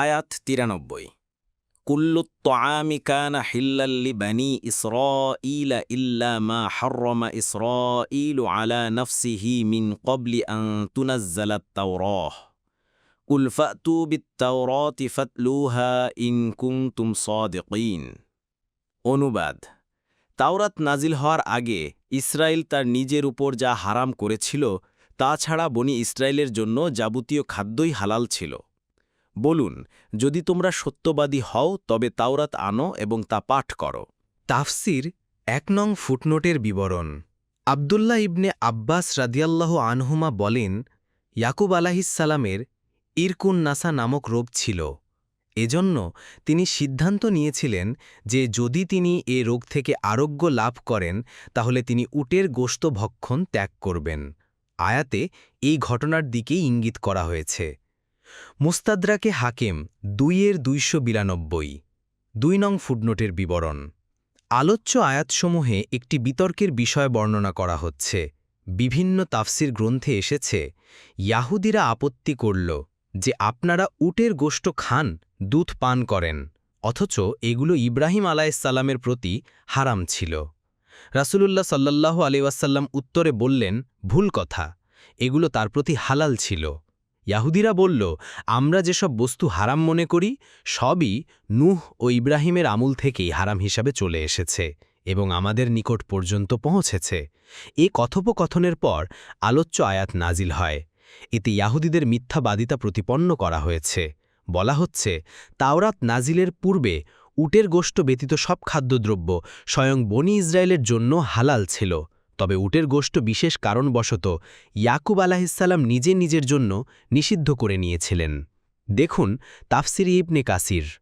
আয়াত তিরানব্বই। কুল্লু কানা হিল্লাল্লি বানি ইসরাঈলা ইল্লা মা হাররামা ইসরাঈলু আলা নফসিহি মিন ক্বাবলি আন তুনাজ্জালাত তাওরাহ কুল ফাতু বিত্তাওরাতি ফাতলুহা ইন কুনতুম সাদিকিন। অনুবাদ, তাওরাত নাজিল হওয়ার আগে ইসরায়েল তার নিজের উপর যা হারাম করেছিল, তা ছাড়া বনি ইসরায়েলের জন্য যাবতীয় খাদ্যই হালাল ছিল। বলুন, যদি তোমরা সত্যবাদী হও, তবে তাওরাত আনো এবং তা পাঠ করো। তাফসির এক নং ফুটনোটের বিবরণ। আবদুল্লাহ ইবনে আব্বাস রাদিয়াল্লাহ আনহুমা বলেন, ইয়াকুব আলাহিসাল্লামের ইরকুন নাসা নামক রোগ ছিল। এজন্য তিনি সিদ্ধান্ত নিয়েছিলেন যে যদি তিনি এ রোগ থেকে আরোগ্য লাভ করেন, তাহলে তিনি উটের গোস্ত ভক্ষণ ত্যাগ করবেন। আয়াতে এই ঘটনার দিকেই ইঙ্গিত করা হয়েছে। মুস্তাদ্রাকে হাকেম দুইয়ের দুইশো বিরানব্বই। দুই নং ফুটনোটের বিবরণ। আলোচ্য আয়াতসমূহে একটি বিতর্কের বিষয় বর্ণনা করা হচ্ছে। বিভিন্ন তাফসির গ্রন্থে এসেছে, ইয়াহুদিরা আপত্তি করল যে আপনারা উটের গোষ্ঠ খান, দুধ পান করেন, অথচ এগুলো ইব্রাহিম আলাইসাল্লামের প্রতি হারাম ছিল। রাসূলুল্লাহ সাল্লাল্লাহু আলিউসাল্লাম উত্তরে বললেন, ভুল কথা, এগুলো তার প্রতি হালাল ছিল। ইয়াহুদিরা বলল, আমরা যেসব বস্তু হারাম মনে করি, সবই নূহ ও ইব্রাহিমের আমূল থেকেই হারাম হিসাবে চলে এসেছে এবং আমাদের নিকট পর্যন্ত পৌঁছেছে। এ কথোপকথনের পর আলোচ্য আয়াত নাজিল হয়। এতে ইয়াহুদিদের মিথ্যাবাদিতা প্রতিপন্ন করা হয়েছে। বলা হচ্ছে, তাওরাত নাজিলের পূর্বে উটের গোষ্ঠ ব্যতীত সব খাদ্যদ্রব্য স্বয়ং বনি ইসরায়েলের জন্য হালাল ছিল। তবে উটের গোষ্ঠ বিশেষ কারণবশত ইয়াকুব আলাহিসাল্লাম নিজে নিজের জন্য নিষিদ্ধ করে নিয়েছিলেন। দেখুন তাফসির ইবনে কাসির।